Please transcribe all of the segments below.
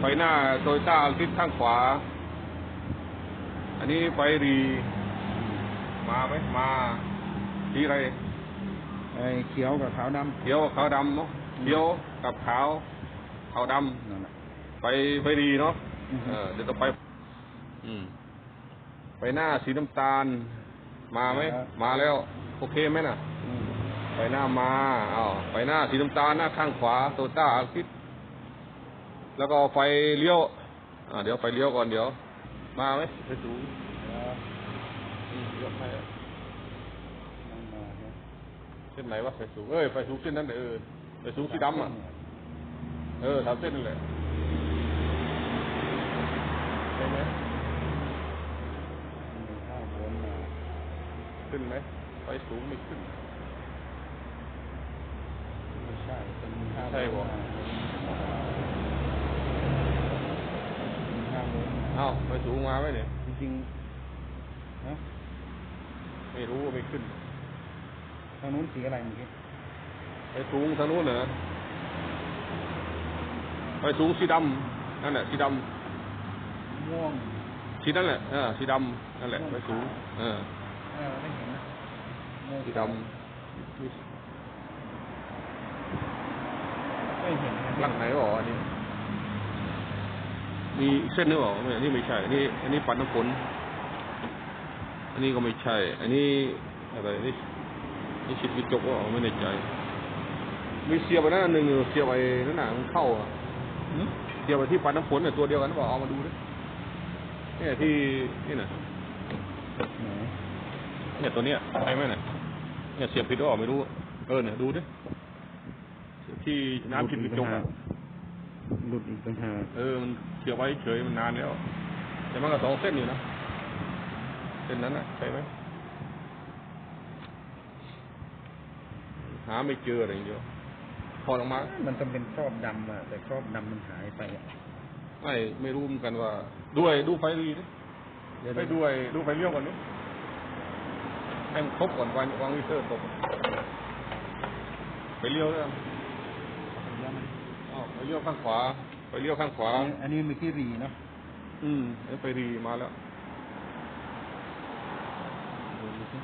ไฟหน้าโตโยต้าทิศข้างขวา อันนี้ไฟรีมาไหมมาสีอะไรไอ้เขียวกับขาวดเขียวกับขาวดำเนาะเขียวกับขาวขาวดำนั่นแหละำไฟไฟรีเนาะอือฮึเออเดี๋ยวต่อไป อืมไฟหน้าสีน้ำตาล มาไหมมาแล้ว โอเคไหมน่ะอืมไฟหน้ามาอ้าวไฟหน้าสีน้ำตาลหน้าข้างขวาโตต้าอาทิต แล้วก็ไฟเลี้ยว อ่า เดี๋ยวไฟเลี้ยวก่อนเดี๋ยว มาไหมไฟสูงแล้วอืมยกให้อะนั่นมาเนี่ยเส้นไหนวะไฟสูงเอ้ยไฟสูงเส้นนั้นเออไฟสูงสีดำอะ เออสามเส้นนั่นแหละใช่ไหมมีห้าโวลต์มาขึ้นไหมไฟสูงไม่ขึ้น ไม่ใช่เป็นมีห้าโวลต์ใช่บ่มามีห้า โวลต์อ้าวไฟสูงมาไหมเนี่ยจริงๆนะไม่รู้ว่าไม่ขึ้น ทางนู้นสีอะไรเมื่อกี้ไฟสูงทางนู้นเหรอไฟสูงสีดำนั่นแหละสีดำม่วงสีนั่นแหละเออสีดำนั่นแหละไฟสูงเออเออไม่เห็นนะม่วงสีดไม่เห็นนะำลักไหนบอกอันนี้ มีเส้นหรือเปล่าไม่อันนี้ไม่ใช่ อันนี้ อันนี้ปัดน้ำฝน อันนี้ก็ไม่ใช่ อันนี้อะไรนี่นี่ชิดกระจกว่าไม่แน่ใจ มีเสียบไปนั่นอันหนึ่งเสียบไปนั่นหนังเข้าอะหืมเสียบไปที่ปัดน้ำฝนเนี่ยตัวเดียวกันหรือเปล่าเอามาดูดิเนี่ยที่นี่น่ะไหนเนี่ยตัวเนี้ยใช่ไหมเนี่ยเนี่ยเสียบผิดหรือเปล่าไม่รู้เออเนี่ยดูดิเสียบที่น้ำชิดกระจกอะหลุดอีกต่างหากเออมันเสียบไว้เฉยมันนานแล้ว แต่มันก็สองเส้นอยู่นะเส้นนั้นนะใช่ไหมหาไม่เจออะไรอย่างเดียวพอดออกมา มันต้องเป็นครอบดำอะแต่ครอบดำมันหายไปอะไม่ไม่รู้เหมือนกันว่า ด้วยดูไฟรีดิเดี๋ยวไปด้วยดูไฟเลี้ยวก่อนดิให้มันครบก่อนวางวางวิเตอร์ตกไปเลี้ยวด้วยอ้าวไปเลี้ยวข้างขวา ไปเลี้ยวข้างขวา อันนี้อันนี้เมื่อกี้รีเนาะ อืมเอ้ยไปรีมาแล้วดูดูสิ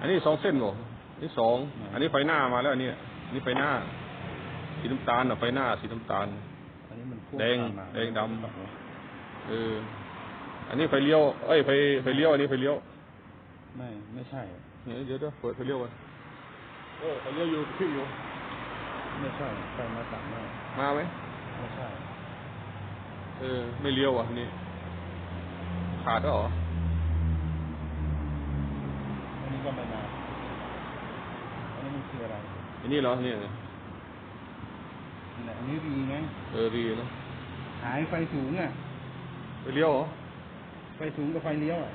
อันนี้สองเส้นเหรออันนี้สอง อันนี้ไฟหน้ามาแล้วอันนี้อันนี้ไฟหน้า สีน้ำตาลอะไฟหน้า สีน้ำตาล อันนี้มันพ่วแดงตามมาแดงดำเออ อันนี้ไฟเลี้ยว เอ้ยไฟไฟเลี้ยว อันนี้ไฟเลี้ยว ไม่ ไม่ใช่เนี่ยเดี๋ยวเดี๋ยวเปิดไฟเลี้ยวกันเออไฟเลี้ยวอยู่ขึ้นอยู่ ไม่ใช่ ไฟมาตัดหน้ามาไหมไม่ใช่ เออ ไม่เลี้ยวอะนี่ ขาดแล้วเหรออันนี้ก็ไม่มาอันนี้มันคืออะไรอันนี้เหรอเนี่ยนี่แหละอันนี้รีไงเออรีเนาะหายไฟสูงอะไปเลี้ยวเหรอไฟสูงกับไฟเลี้ยวอะ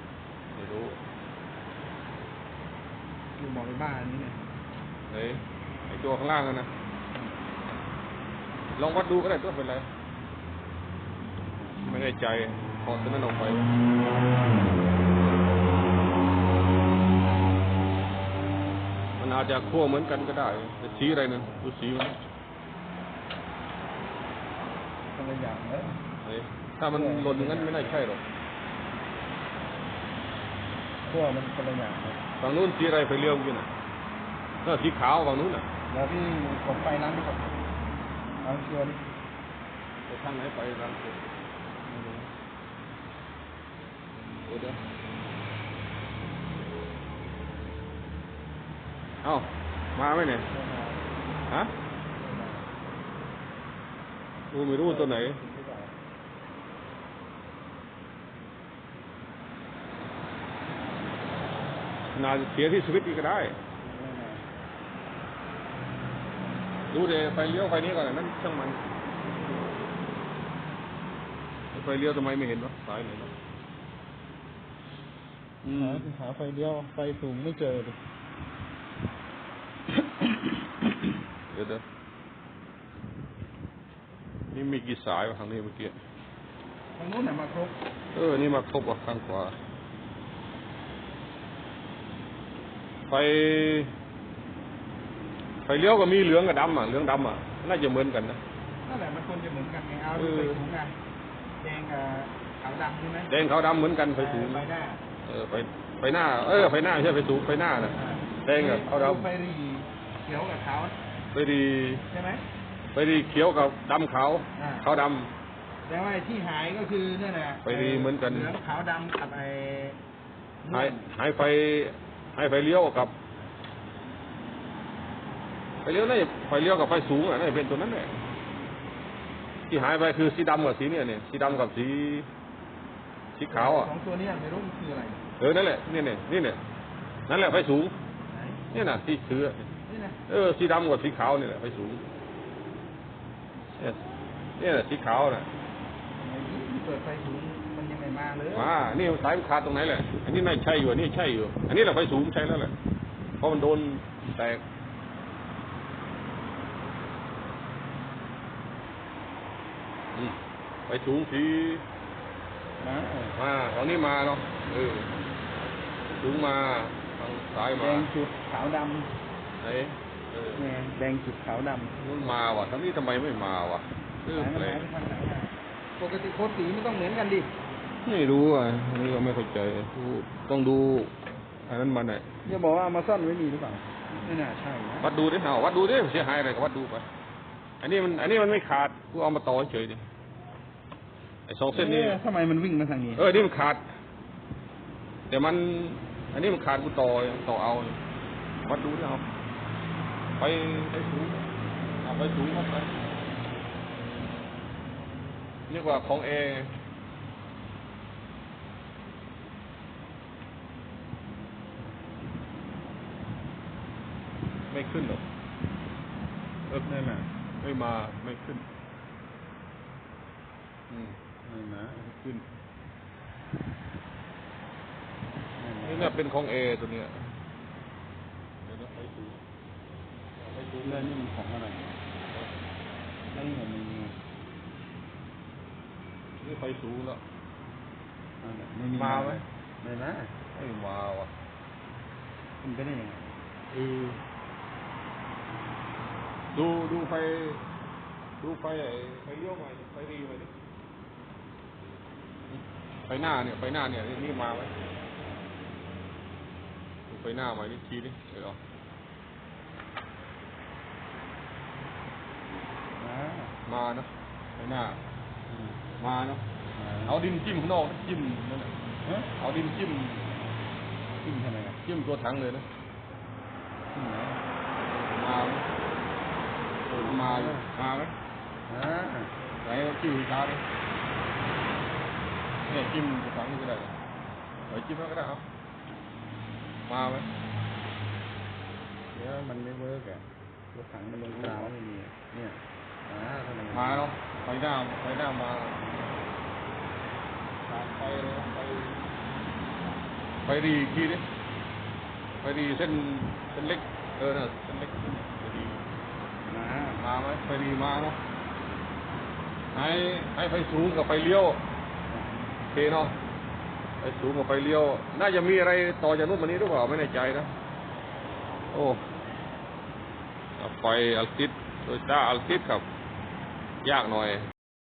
ไม่รู้อยู่บอกไปบ้านอันนี้เนี่ยไหนไอตัวข้างล่างกันนะลองวัดดูก็ได้ตัวเป็นไร ไม่แน่ใจพอตัวนั้นออกไปมันอาจจะขั้วเหมือนกันก็ได้แต่สีอะไรนั่นดูสีมันคนละอย่างเลยไหนถ้ามันหล่นอย่างนั้นไม่น่าใช่หรอกขั้วมันคนละอย่างเลยฝั่งนู้นสีอะไรไฟเลี้ยวเมื่อกี้น่ะเออสีขาวฝั่งนู้นน่ะแล้วพี่กดไฟนั้นไปก่อนเอาชัวร์ดิไปทางไหนไปทางไหนเดี๋ยวเดี๋ยวเอ้า มาไหมเนี่ยไม่มาฮะกูไม่รู้ตัวไหนนาจะเสียที่สวิตช์อีกก็ได้ไม่มาดูเดไฟเลี้ยวไฟนี้ก่อนนะนั่นช่างมัน ไฟเลี้ยวทำไมไม่เห็นวะสายไหนวะอืมหาหาไฟเลี้ยวไฟสูงไม่เจอดิเดี๋ยวเดี๋ยวนี่มีกี่สายวะทางนี้เมื่อกี้ทางนู้นน่ะมาครบ เออ นี่มาครบอะข้างขวา ไฟ ไฟเลี้ยวก็มีเหลืองกับดำอะ เหลืองดำอะ น่าจะเหมือนกันนะ นั่นแหละมันควรจะเหมือนกันไงเอาเออไฟสูงไง แดงกับขาวดำใช่ไหมแดงขาวดำเหมือนกันไฟสูงใบหน้าเออไฟไฟหน้า เออไฟหน้าไม่ใช่ไฟสูงไฟหน้าน่ะแดงกับขาวดไฟรีเขียวกับขาวำไฟดีใช่ไหมไฟดีเขียวกับดำขาวอ่าขาวดแต่ว่าไอ้ที่หายก็คือนั่นแหละไฟรีเหมือนกันเหลืองขาวดำกับไอ้ำหายหายไฟหายไฟเลี้ยวกับไฟเลี้ยวน่าจะไฟเลี้ยวกับไฟสูงอะน่าจะเป็นตัวนั้นแหละ ที่หายไปคือสีดำกับสีเนี่ยเนี่ยสีดำกับสีสีขาวอะสองตัวเนี้ไม่รู้มันคืออะไรเออนั่นแหละนี่เนี่ยนี่เนี่ยนั่นแหละไฟสูงไหนนี่น่ะที่ถือนี่นะเออสีดำกับสีขาวนี่แหละไฟสูงเนี่ยนี่แหละสีขาวน่ะไอ้ที่เปิดไฟสูงมันยังไม่มาเลยมานี่สายมันขาดตรงไหนแหละอันนี้ไม่ใช่อยู่อันนี้ใช่อยู่ อันนี้แหละไฟสูงใช่แล้วแหละเพราะมันโดนแตก อืม ไฟสูงสีนะมาตอนนี้มาเนาะเออสูงมาทางซ้ายแดมางจุดขาวดไหนเออำเนี่ยแดงจุดขาวดำมันมาว่ะทางนี้ทำไมไม่มาว่ะเออหายแปมันลหายกไปทางไหนอะปกติโค้ดสีมันต้องเหมือนกันดิไม่รู้อะอันนี้ก็ไม่เข้าใจดูต้องดูอันนั้นมันอะจะบอกว่าเอามาซ่อนไว้นี่หรือเปล่าไม่น่าใช่นะวัดดูดิเอาวัดดูดิเสียหายอะไรก็วัดดูไป อันนี้มัน อันนี้มันไม่ขาดกูเอามาต่อเฉยดิ ไอ้สองเส้นนี้ อ๊ะทำไมมันวิ่งมาทางนี้ เออ นี่มันขาด แต่มัน อันนี้มันขาดกูต่อต่อเอาวัดดูดิเอาไปไปสูงเอาไปสูงวัดไปเรียกว่าของเอไม่ขึ้นหรอกเออนั่นน่ะไม่มาไม่ขึ้น อืม นั่นนะไม่ขึ้นนั่นนี่นะเนี่ยเป็นของเอตัวเนี้ยเดี๋ยวนะไปดูไปดูแล้วนี่มันของอะไรแล้วนี่มันมีนี่ไฟสูงแล้วอะไรไม่มีมาไหมไม่มาไม่มาว่ะมันไปได้ยังไงเออดูดูไฟดูไฟไอ้ไฟเลี้ยวใหม่ไฟรีใหม่ดิ ไฟหน้าเนี่ยไฟหน้าเนี่ยนี่นี่มาไหมดูไฟหน้าใหม่นี่ทีดิเดี๋ยวเอามามาเนอะไฟหน้าอืมมาเนาะมาเอาดินจิ้มข้างนอกจิ้มนั่นแหละเอ๊ะเอาดินจิ้มขึ้นทำไมอะจิ้มตัวถังเลยนะขึ้นไหนมาไหมเออมาเลยมาไหมอ่าไหนเอาจิ้มตาเลย เนี่ยจิ้มตัวถังนี่ก็ได้นะไหนจิ้มแล้วก็ได้เอามาไหมเดี๋ยวมันไม่เวิร์กอะรถถังมันลงกลางไม่มีอะเนี่ยอ่าทำไมนมาเนาะไฟหน้าไฟหน้ามาขาดไฟเลยนะไฟไฟดีอีกทีดิไฟดีเส้นเส้นเล็กเออน่ะเส้นเล็กไฟดีมามาไหมไฟดีมาเนาะให้ให้ไฟสูงกับไฟเลี้ยวโอ เคเนาะไฟสูงกับไฟเลี้ยว น่าจะมีอะไรต่อจากนู้นมานี้หรือเปล่าไม่แน่ใจนะ โอ้ไฟอัลติสโดยต้าอัลติสครับ ยากหน่อย